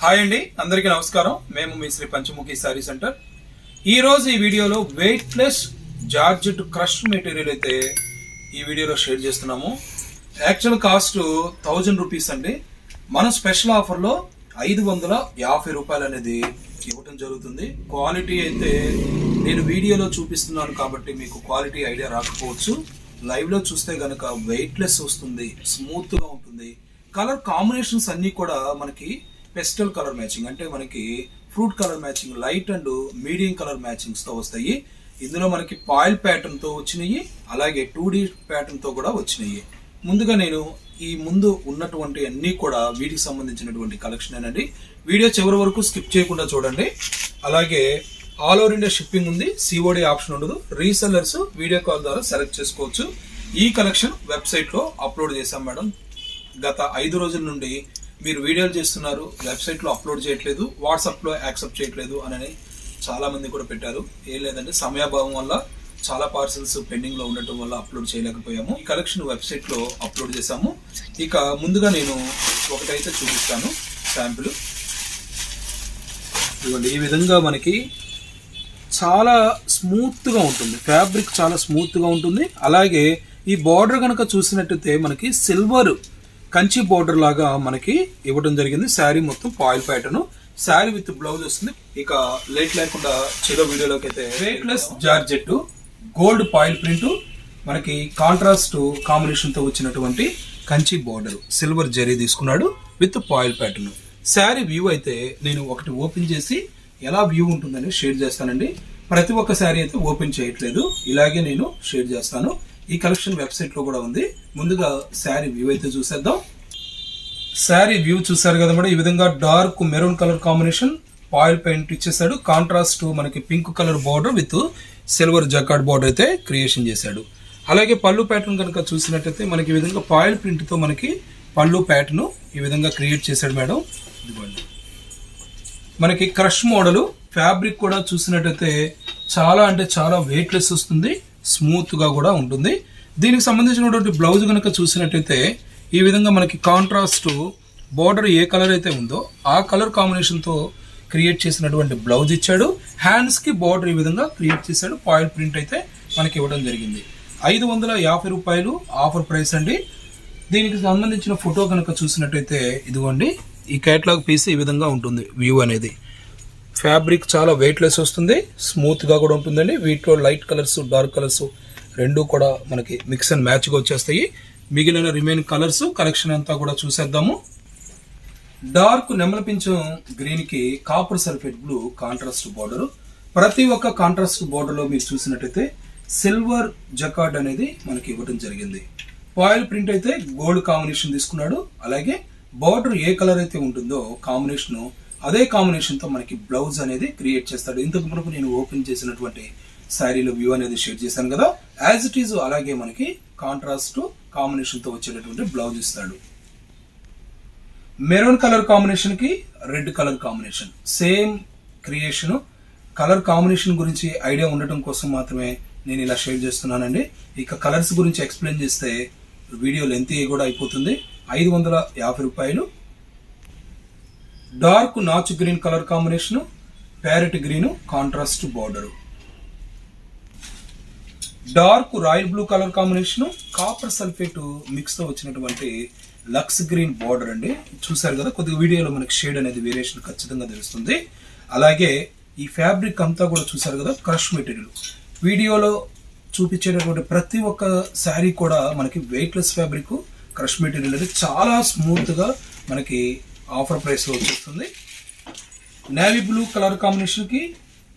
Hi అండి అందరికీ నమస్కారం. మేము మీ శ్రీ పంచముఖి శారీ సెంటర్. ఈరోజు ఈ వీడియోలో వెయిట్లెస్ జార్జెట్ క్రష్ మెటీరియల్ అయితే ఈ వీడియోలో షేర్ చేస్తున్నాము. యాక్చువల్ కాస్ట్ థౌజండ్ రూపీస్ అండి. మన స్పెషల్ ఆఫర్లో ఐదు వందల యాభై రూపాయలు అనేది ఇవ్వటం జరుగుతుంది. క్వాలిటీ అయితే నేను వీడియోలో చూపిస్తున్నాను కాబట్టి మీకు క్వాలిటీ ఐడియా రాకపోవచ్చు. లైవ్లో చూస్తే కనుక వెయిట్లెస్ వస్తుంది స్మూత్గా ఉంటుంది. కలర్ కాంబినేషన్స్ అన్నీ కూడా మనకి పెస్టల్ కలర్ మ్యాచింగ్. అంటే మనకి fruit colour matching light and medium colour మ్యాచింగ్స్తో వస్తాయి. ఇందులో మనకి పాయిల్ ప్యాటర్న్తో వచ్చినాయి అలాగే టూ డీ ప్యాటర్న్తో కూడా వచ్చినాయి. ముందుగా నేను ఈ ముందు ఉన్నటువంటి అన్ని కూడా వీటికి సంబంధించినటువంటి కలెక్షన్ అండి. వీడియో చివరి వరకు స్కిప్ చేయకుండా చూడండి. అలాగే ఆల్ ఓవర్ ఇండియా షిప్పింగ్ ఉంది సిఓడి ఆప్షన్ ఉండదు. రీసెల్లర్స్ వీడియో కాల్ ద్వారా సెలెక్ట్ చేసుకోవచ్చు. ఈ కలెక్షన్ వెబ్సైట్లో అప్లోడ్ చేశాం మేడం. గత ఐదు రోజుల నుండి మీరు వీడియోలు చేస్తున్నారు వెబ్సైట్లో అప్లోడ్ చేయట్లేదు వాట్సాప్లో యాక్సెప్ట్ చేయట్లేదు అని చాలామంది కూడా పెట్టారు. ఏం లేదంటే సమయాభావం వల్ల చాలా పార్సల్స్ పెండింగ్లో ఉండటం వల్ల అప్లోడ్ చేయలేకపోయాము. ఈ కలెక్షన్ వెబ్సైట్లో అప్లోడ్ చేశాము. ఇక ముందుగా నేను ఒకటైతే చూపిస్తాను శాంపుల్. ఇదిగోండి ఈ విధంగా మనకి చాలా స్మూత్గా ఉంటుంది. ఫ్యాబ్రిక్ చాలా స్మూత్గా ఉంటుంది. అలాగే ఈ బార్డర్ కనుక చూసినట్టయితే మనకి సిల్వర్ కంచి బార్డర్ లాగా మనకి ఇవ్వడం జరిగింది. శారీ మొత్తం foil pattern sari with blouse వస్తుంది. ఇక లేట్ లేకుండా చెరో వీడియోలోకి అయితే weightless georgette gold foil print మనకి కాంట్రాస్ట్ కాంబినేషన్తో వచ్చినటువంటి కంచి బార్డర్ సిల్వర్ జరీ తీసుకున్నాడు with foil pattern sari view అయితే నేను ఒకటి ఓపెన్ చేసి ఎలా వ్యూ ఉంటుందని షేర్ చేస్తానండి. ప్రతి ఒక్క శారీ అయితే ఓపెన్ చేయట్లేదు. ఇలాగే నేను షేర్ చేస్తాను. ఈ కలెక్షన్ వెబ్సైట్లో కూడా ఉంది. ముందుగా శారీ వ్యూ అయితే చూసేద్దాం. శారీ వ్యూ చూసారు కదా మేడం? ఈ విధంగా dark maroon colour combination oil paint ఇచ్చేసాడు కాంట్రాస్ట్ మనకి pink colour border with silver jacquard border అయితే క్రియేషన్ చేశాడు. అలాగే పళ్ళు ప్యాటర్న్ కనుక చూసినట్టయితే మనకి ఈ విధంగా పాయిల్ ప్రింట్తో మనకి పళ్ళు ప్యాటర్ను ఈ విధంగా క్రియేట్ చేశాడు మేడం. ఇదిగోండి. మనకి క్రష్ మోడలు ఫ్యాబ్రిక్ కూడా చూసినట్టయితే చాలా అంటే చాలా వెయిట్లెస్ వస్తుంది. స్మూత్గా కూడా ఉంటుంది. దీనికి సంబంధించినటువంటి బ్లౌజ్ కనుక చూసినట్టయితే ఈ విధంగా మనకి కాంట్రాస్ట్ బార్డర్ ఏ కలర్ అయితే ఉందో ఆ కలర్ కాంబినేషన్తో క్రియేట్ చేసినటువంటి బ్లౌజ్ ఇచ్చాడు. హ్యాండ్స్కి బార్డర్ ఈ విధంగా క్రియేట్ చేశాడు. పాయింట్ ప్రింట్ అయితే మనకి ఇవ్వడం జరిగింది. ఐదు వందల యాభై రూపాయలు ఆఫర్ ప్రైస్ అండి. దీనికి సంబంధించిన ఫోటో కనుక చూసినట్టయితే ఇదిగోండి ఈ కేటలాగ్ పీస్ ఈ విధంగా ఉంటుంది వ్యూ అనేది. ఫ్యాబ్రిక్ చాలా వెయిట్లెస్ వస్తుంది. స్మూత్గా కూడా ఉంటుందండి. వీటిలో లైట్ కలర్స్ డార్క్ కలర్స్ రెండు కూడా మనకి మిక్స్ అండ్ మ్యాచ్గా వచ్చేస్తాయి. మిగిలిన రిమైన్ కలర్స్ కలెక్షన్ అంతా కూడా చూసేద్దాము. డార్క్ నెమల పింఛం గ్రీన్కి copper sulphate blue contrast border ప్రతి ఒక్క కాంట్రాస్ట్ బార్డర్లో మీరు చూసినట్టయితే సిల్వర్ జకార్డ్ అనేది మనకి ఇవ్వడం జరిగింది. పాయిల్ ప్రింట్ అయితే గోల్డ్ కాంబినేషన్ తీసుకున్నాడు. అలాగే బార్డర్ ఏ కలర్ అయితే ఉంటుందో కాంబినేషన్ అదే కాంబినేషన్తో మనకి బ్లౌజ్ అనేది క్రియేట్ చేస్తాడు. ఇంతకు మునుపు నేను ఓపెన్ చేసినటువంటి శారీలో వ్యూ అనేది షేర్ చేశాను కదా. యాజ్ ఇట్ ఈజ్ అలాగే మనకి కాంట్రాస్ట్ కాంబినేషన్తో వచ్చేటటువంటి బ్లౌజ్ ఇస్తాడు. మెరూన్ కలర్ కాంబినేషన్కి red colour combination same creation colour combination గురించి ఐడియా ఉండటం కోసం మాత్రమే నేను ఇలా షేర్ చేస్తున్నానండి. ఇక కలర్స్ గురించి ఎక్స్ప్లెయిన్ చేస్తే వీడియో లెంత్ కూడా అయిపోతుంది. ఐదు వందల యాభై రూపాయలు డార్క్ నాచు green colour combination parrot green contrast border. Dark royal blue colour combination copper sulphate మిక్స్తో వచ్చినటువంటి లక్స్ గ్రీన్ బార్డర్ అండి. చూసారు కదా కొద్దిగా వీడియోలో మనకి షేడ్ అనేది వేరియేషన్ ఖచ్చితంగా తెలుస్తుంది. అలాగే ఈ ఫ్యాబ్రిక్ అంతా కూడా చూసారు కదా క్రష్ మెటీరియల్. వీడియోలో చూపించేటటువంటి ప్రతి ఒక్క శారీ కూడా మనకి వెయిట్లెస్ ఫ్యాబ్రిక్ క్రష్ మెటీరియల్ అనేది చాలా స్మూత్గా మనకి ఆఫర్ ప్రైస్ వచ్చేస్తుంది. నేవీ బ్లూ కలర్ కాంబినేషన్కి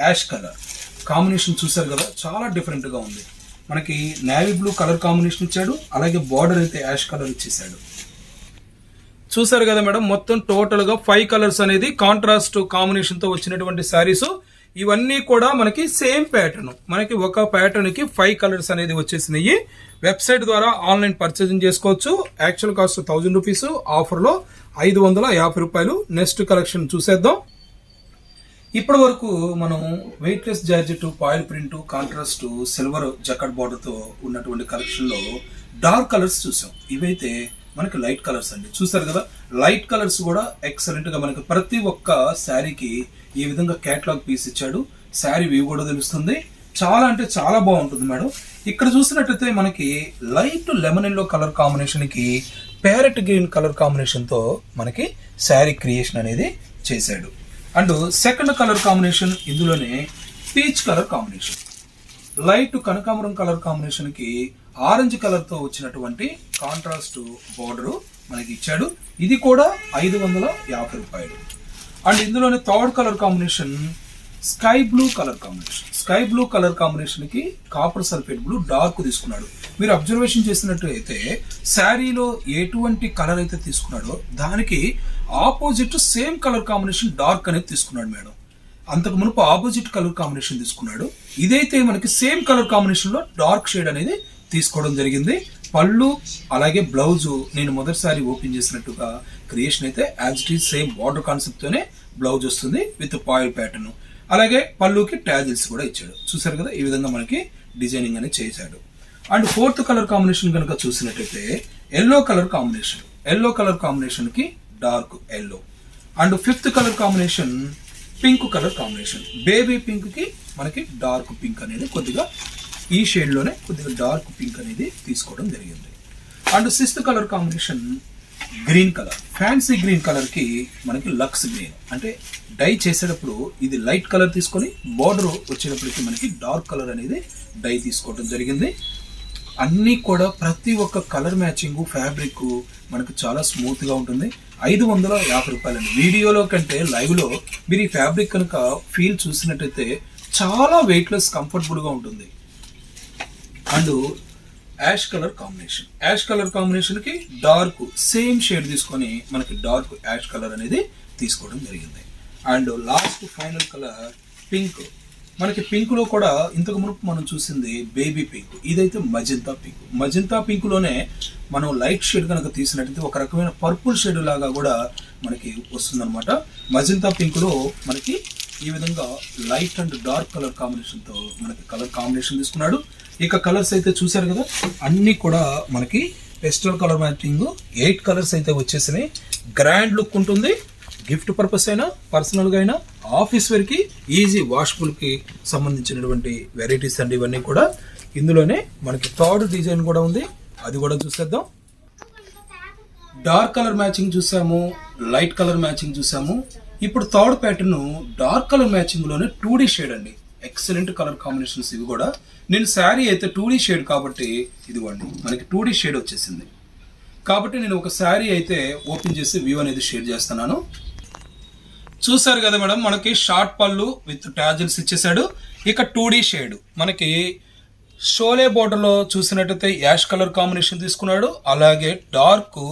యాష్ కలర్. కాంబినేషన్ చూసారు కదా చాలా డిఫరెంట్గా ఉంది. మనకి నేవీ బ్లూ కలర్ కాంబినేషన్ ఇచ్చాడు అలాగే బార్డర్ అయితే యాష్ కలర్ ఇచ్చేసాడు చూసారు కదా మేడం మొత్తం టోటల్గా ఫైవ్ కలర్స్ అనేది కాంట్రాస్ట్ కాంబినేషన్తో వచ్చినటువంటి శారీస్. ఇవన్నీ కూడా మనకి సేమ్ ప్యాటర్న్. మనకి ఒక ప్యాటర్న్కి ఫైవ్ కలర్స్ అనేది వచ్చేసినాయి. వెబ్సైట్ ద్వారా ఆన్లైన్ పర్చేసింగ్ చేసుకోవచ్చు. Actual cost thousand rupees. ఆఫర్లో ఐదు వందల యాభై రూపాయలు. నెక్స్ట్ కలెక్షన్ చూసేద్దాం. ఇప్పటి వరకు మనం weightless georgette foil print contrast silver jacquard బార్డర్తో ఉన్నటువంటి కలెక్షన్లో డార్క్ కలర్స్ చూసాం. ఇవైతే మనకి లైట్ కలర్స్ అండి. చూసారు కదా? లైట్ కలర్స్ కూడా ఎక్సలెంట్గా మనకి ప్రతి ఒక్క శారీకి ఈ విధంగా కేటలాగ్ పీస్ ఇచ్చాడు. శారీ వ్యూ కూడా తెలుస్తుంది. చాలా అంటే చాలా బాగుంటుంది మేడం. ఇక్కడ చూసినట్టయితే మనకి లైట్ లెమన్ ఎల్లో కలర్ కాంబినేషన్కి ప్యారెట్ గ్రీన్ కలర్ కాంబినేషన్తో మనకి శారీ క్రియేషన్ అనేది చేశాడు. అండ్ సెకండ్ కలర్ కాంబినేషన్ ఇందులోనే పీచ్ కలర్ కాంబినేషన్ లైట్ కనకాంబరం కలర్ కాంబినేషన్కి ఆరెంజ్ కలర్తో వచ్చినటువంటి కాంట్రాస్ట్ బార్డరు మనకి ఇచ్చాడు. ఇది కూడా ఐదు వందల యాభై రూపాయలు. అండ్ ఇందులోనే third colour combination sky blue colour combination. Sky blue colour కాంబినేషన్కి కాపర్ సల్ఫేట్ బ్లూ డార్క్ తీసుకున్నాడు. మీరు అబ్జర్వేషన్ చేసినట్టు అయితే శారీలో ఎటువంటి కలర్ అయితే తీసుకున్నాడో దానికి opposite same colour combination dark అనేది తీసుకున్నాడు మేడం. అంతకు మునుపు ఆపోజిట్ కలర్ కాంబినేషన్ తీసుకున్నాడు. ఇదైతే మనకి సేమ్ కలర్ కాంబినేషన్లో డార్క్ షేడ్ అనేది తీసుకోవడం జరిగింది. పళ్ళు అలాగే బ్లౌజ్ నేను మొదటిసారి ఓపెన్ చేసినట్టుగా క్రియేషన్ అయితే as it is same border concept తోనే బ్లౌజ్ వస్తుంది విత్ పాయిల్ ప్యాటర్న్ అలాగే పళ్ళుకి ట్యాజిల్స్ కూడా ఇచ్చాడు. చూసారు కదా ఈ విధంగా మనకి డిజైనింగ్ అనేది చేశాడు. అండ్ ఫోర్త్ కలర్ కాంబినేషన్ కనుక చూసినట్టయితే yellow colour combination yellow colour కాంబినేషన్కి dark yellow and fifth colour combination pink colour combination baby పింక్కి మనకి డార్క్ పింక్ అనేది కొద్దిగా ఈ షేడ్లోనే కొద్దిగా డార్క్ పింక్ అనేది తీసుకోవడం జరిగింది. And sixth colour combination green colour fancy green కలర్కి మనకి లక్స్ గ్రీన్ అంటే డై చేసేటప్పుడు ఇది లైట్ కలర్ తీసుకొని బార్డర్ వచ్చేటప్పటికి మనకి డార్క్ కలర్ అనేది డై తీసుకోవడం జరిగింది. అన్నీ కూడా ప్రతి ఒక్క కలర్ మ్యాచింగ్ ఫ్యాబ్రిక్ మనకు చాలా స్మూత్గా ఉంటుంది. ఐదు వందల యాభై రూపాయలండి. వీడియోలో కంటే లైవ్లో మీరు ఈ ఫ్యాబ్రిక్ కనుక ఫీల్ చూసినట్టయితే చాలా వెయిట్లెస్ కంఫర్టబుల్గా ఉంటుంది. And ash colour combination. Ash colour కాంబినేషన్కి డార్క్ సేమ్ షేడ్ తీసుకొని మనకి డార్క్ యాష్ కలర్ అనేది తీసుకోవడం జరిగింది. And last final colour pink. మనకి పింక్లో కూడా ఇంతకు మునుపు మనం చూసింది బేబీ పింక్. ఇదైతే మజంతా పింక్. మజంతా పింక్లోనే మనం లైట్ షేడ్ కనుక తీసినట్టయితే ఒక రకమైన పర్పుల్ షేడ్ లాగా కూడా మనకి వస్తుందన్నమాట. మజంతా పింక్లో మనకి ఈ విధంగా లైట్ అండ్ డార్క్ కలర్ కాంబినేషన్తో మనకి కలర్ కాంబినేషన్ తీసుకున్నాడు. ఇక కలర్స్ అయితే చూసారు కదా అన్నీ కూడా మనకి pastel colour matching eight colours అయితే వచ్చేసినాయి. గ్రాండ్ లుక్ ఉంటుంది. గిఫ్ట్ పర్పస్ అయినా పర్సనల్గా అయినా ఆఫీస్ వేర్కి ఈజీ వాష్ఫుల్కి సంబంధించినటువంటి వెరైటీస్ అండి ఇవన్నీ కూడా. ఇందులోనే మనకి థర్డ్ డిజైన్ కూడా ఉంది. అది కూడా చూసేద్దాం. డార్క్ కలర్ మ్యాచింగ్ చూసాము. లైట్ కలర్ మ్యాచింగ్ చూసాము. ఇప్పుడు థర్డ్ ప్యాటర్న్ డార్క్ కలర్ మ్యాచింగ్లోనే టూ డీ షేడ్ అండి. ఎక్సలెంట్ కలర్ కాంబినేషన్స్ ఇవి కూడా. నేను శారీ అయితే టూ షేడ్ కాబట్టి ఇదిగోండి మనకి టూ డి షేడ్ వచ్చేసింది. కాబట్టి నేను ఒక శారీ అయితే ఓపెన్ చేసి వ్యూ అనేది షేర్ చేస్తున్నాను. చూసారు కదా మేడం మనకి షార్ట్ పళ్ళు విత్ టాజిల్స్ ఇచ్చేసాడు ఇక టూ షేడ్ మనకి షోలే బోర్డర్లో చూసినట్టయితే యాష్ కలర్ కాంబినేషన్ తీసుకున్నాడు. అలాగే డార్క్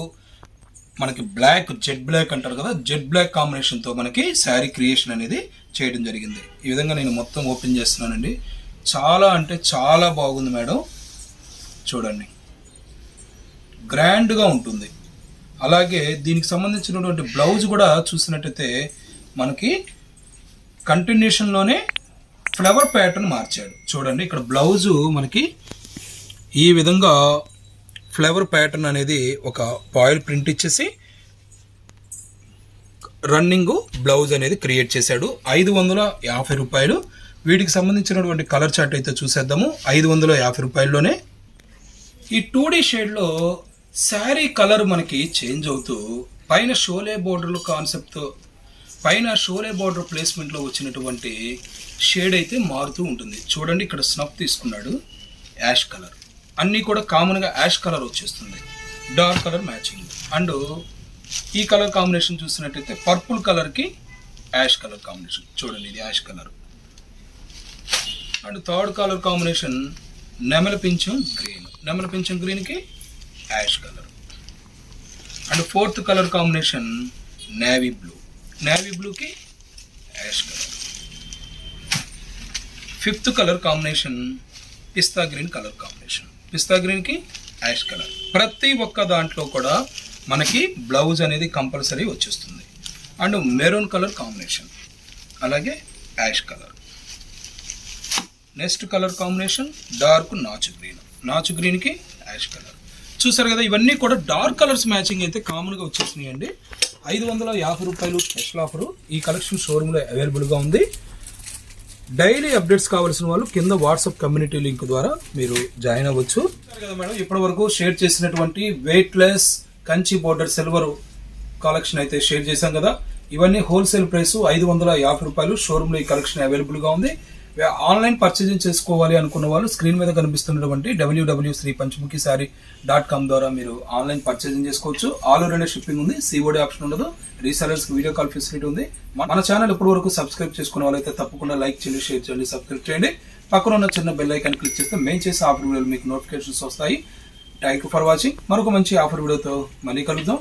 మనకి బ్లాక్ జెడ్ బ్లాక్ అంటారు కదా జెడ్ బ్లాక్ కాంబినేషన్తో మనకి శారీ క్రియేషన్ అనేది చేయడం జరిగింది. ఈ విధంగా నేను మొత్తం ఓపెన్ చేస్తున్నానండి. చాలా అంటే చాలా బాగుంది మేడం. చూడండి. గ్రాండ్గా ఉంటుంది. అలాగే దీనికి సంబంధించినటువంటి బ్లౌజ్ కూడా చూసినట్టయితే మనకి కంటిన్యూషన్లోనే ఫ్లవర్ ప్యాటర్న్ మార్చాడు. చూడండి ఇక్కడ బ్లౌజు మనకి ఈ విధంగా ఫ్లవర్ ప్యాటర్న్ అనేది ఒక పాయిల్ ప్రింట్ ఇచ్చేసి రన్నింగ్ బ్లౌజ్ అనేది క్రియేట్ చేశాడు. ఐదు వందల యాభై రూపాయలు. వీటికి సంబంధించినటువంటి కలర్ చార్ట్ అయితే చూసేద్దాము. ఐదు వందల యాభై రూపాయల్లోనే ఈ టూ డీ షేడ్లో శారీ కలర్ మనకి చేంజ్ అవుతూ పైన షోలే బోర్డర్ కాన్సెప్ట్ పైన షోలే బోర్డర్ ప్లేస్మెంట్లో వచ్చినటువంటి షేడ్ అయితే మారుతూ ఉంటుంది. చూడండి ఇక్కడ స్నఫ్ తీసుకున్నాడు యాష్ కలర్. అన్నీ కూడా కామన్గా యాష్ కలర్ వచ్చేస్తుంది. డార్క్ కలర్ మ్యాచింగ్ అండ్ ఈ కలర్ కాంబినేషన్ చూసినట్టయితే పర్పుల్ కలర్కి యాష్ కలర్ కాంబినేషన్ చూడండి ఇది ash colour and third colour combination నెమల పింఛం గ్రీన్ నెమల పింఛం గ్రీన్కి ash colour and fourth colour combination navy blue navy బ్లూకి ash colour fifth colour combination పిస్తా గ్రీన్ కలర్ కాంబినేషన్ పిస్తా గ్రీన్కి యాష్ కలర్. ప్రతి ఒక్క దాంట్లో కూడా మనకి బ్లౌజ్ అనేది కంపల్సరీ వచ్చేస్తుంది. And maroon colour combination. అలాగే ash colour. Next colour combination dark నాచు గ్రీన్. నాచు గ్రీన్కి యాష్ కలర్. చూసారు కదా ఇవన్నీ కూడా డార్క్ కలర్స్ మ్యాచింగ్ అయితే కామన్గా వచ్చేసినాయి అండి ఐదు వందల యాభై రూపాయలు స్పెషల్ ఆఫర్. ఈ కలెక్షన్ షోరూంలో అవైలబుల్గా ఉంది. డైలీ అప్డేట్స్ కావాల్సిన వాళ్ళు కింద వాట్సాప్ కమ్యూనిటీ లింక్ ద్వారా మీరు జాయిన్ అవ్వచ్చు. కదా మేడం ఇప్పటి వరకు షేర్ చేసినటువంటి weightless Kanchi border silver collection అయితే షేర్ చేశాం కదా. ఇవన్నీ హోల్సేల్ ప్రైస్ ఐదు వందల యాభై రూపాయలు షోరూమ్లో ఈ కలెక్షన్ అవైలబుల్గా ఉంది. ఆన్లైన్ పర్చేజింగ్ చేసుకోవాలి అనుకున్న వాళ్ళు స్క్రీన్ మీద కనిపిస్తున్నటువంటి W W Sri Panchamukhi Saree dot com ద్వారా మీరు ఆన్లైన్ పర్చేజింగ్ చేసుకోవచ్చు. ఆల్ ఓవర్ ఇండియా షిప్పింగ్ ఉంది సిఓడి ఆప్షన్ ఉండదు రీసెలర్స్ వీడియో కాల్ ఫెసిలిటీ ఉంది. మన ఛానల్ ఇప్పటి వరకు సబ్స్క్రైబ్ చేసుకున్న వాళ్ళైతే తప్పకుండా లైక్ చేయండి షేర్ చేయండి సబ్స్క్రైబ్ చేయండి. పక్కన ఉన్న చిన్న బెల్ ఐకాన్ క్లిక్ చేస్తే మేము చేసే ఆఫర్ వీడియోలు మీకు నోటిఫికేషన్స్ వస్తాయి. థ్యాంక్ యూ ఫర్ వాచింగ్ మరొక మంచి ఆఫర్ వీడియోతో మళ్ళీ కలుద్దాం.